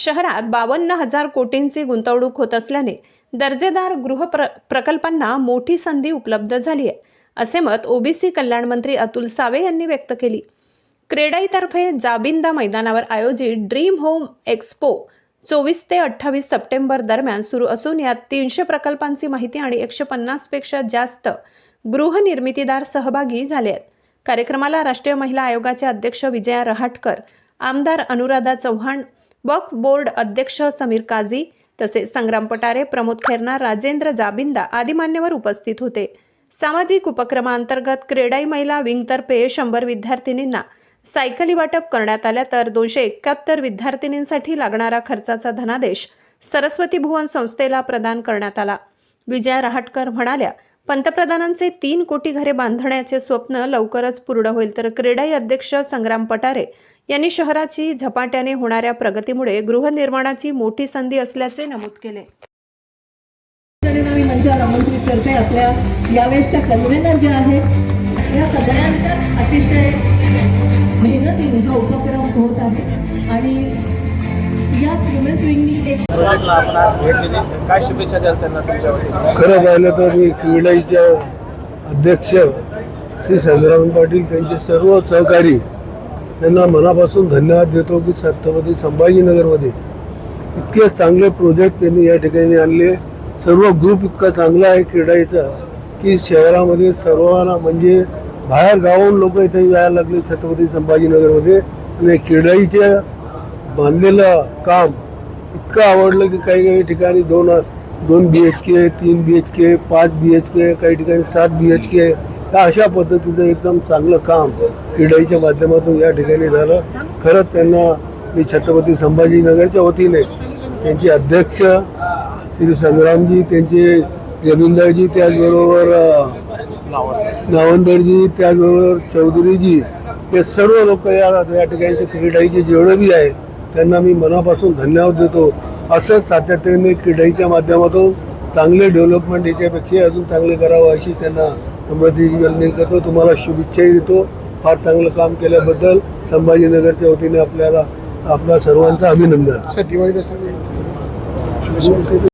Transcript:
शहरात बावन्न हजार कोटींची गुंतवणूक होत असल्याने दर्जेदार गृह प्र प्रकल्पांना मोठी संधी उपलब्ध झाली आहे असे मत ओबीसी कल्याण मंत्री अतुल सावे यांनी व्यक्त केली. क्रेडाईतर्फे जाबिंदा मैदानावर आयोजित ड्रीम होम एक्स्पो चोवीस ते अठ्ठावीस सप्टेंबर दरम्यान सुरू असून यात तीनशे प्रकल्पांची माहिती आणि एकशे पन्नासपेक्षा जास्त गृहनिर्मितीदार सहभागी झाले आहेत. कार्यक्रमाला राष्ट्रीय महिला आयोगाचे अध्यक्ष विजया रहाटकर आमदार अनुराधा चव्हाण वक्फ बोर्ड अध्यक्ष समीर काझी तसेच संग्राम पटारे प्रमोद खेरनार राजेंद्र जाबिंदा आदी मान्यवर उपस्थित होते. सामाजिक उपक्रमांतर्गत क्रेडाई महिला विंगतर्फे शंभर विद्यार्थिनींना सायकली वाटप करण्यात आल्या तर दोनशे एकाहत्तर विद्यार्थिनींसाठी लागणारा खर्चाचा धनादेश सरस्वती भुवन संस्थेला प्रदान करण्यात आला. विजया रहाटकर म्हणाल्या पंतप्रधानांचे तीन कोटी घरे बांधण्याचे स्वप्न लवकरच पूर्ण होईल तर क्रेडाई अध्यक्ष संग्राम पटारे यांनी शहराची झपाट्याने होणाऱ्या प्रगतीमुळे गृहनिर्माणाची मोठी संधी असल्याचे नमूद केले. आमंत्रित करते आपल्या यावेळेसच्या कन्व्हेनर ज्या आहेत या सगळ्यांच्याच अतिशय मेहनतीने हा उपक्रम होत आहे आणि याच वुमेन्स विंगनी एक प्रोजेक्टला आपण आज भेट दिली. काय शुभेच्छा द्याल त्यांना तुमच्या वतीने? खरं पाहिलं तर मी क्रीडाईचे अध्यक्ष श्री संग्राम पाटील त्यांचे सर्व सहकारी त्यांना मनापासून धन्यवाद देतो की छत्रपती संभाजीनगरमध्ये इतके चांगले प्रोजेक्ट त्यांनी या ठिकाणी आणले. सर्व ग्रुप इतका चांगला आहे क्रीडाईचा की शहरामध्ये सर्वांना म्हणजे बाहेर गावाहून लोक इथे यायला लागले छत्रपती संभाजीनगरमध्ये. आणि क्रीडाईच्या बांधलेलं काम इतकं आवडलं की काही काही ठिकाणी दोन दोन बी एच के तीन बी एच के पाच बी एच के काही ठिकाणी सात बी एच के तर अशा पद्धतीचं एकदम चांगलं काम क्रीडाईच्या माध्यमातून या ठिकाणी झालं. खरंच त्यांना मी छत्रपती संभाजीनगरच्या वतीने त्यांचे अध्यक्ष श्री संग्रामजी त्यांचे जमीनदारजी त्याचबरोबर नावंदरजी त्याचबरोबर चौधरीजी हे सर्व लोक या या ठिकाणचे क्रीडाईचे जेवढे बी आहे त्यांना मी मनापासून धन्यवाद देतो. असंच सातत्याने क्रीडाईच्या माध्यमातून चांगले डेव्हलपमेंट याच्यापेक्षा अजून चांगले करावं अशी त्यांना नम्रतेची विनंती करतो तुम्हाला शुभेच्छाही देतो. फार चांगलं काम केल्याबद्दल संभाजीनगरच्या वतीने आपल्याला आपल्या सर्वांचं अभिनंदन.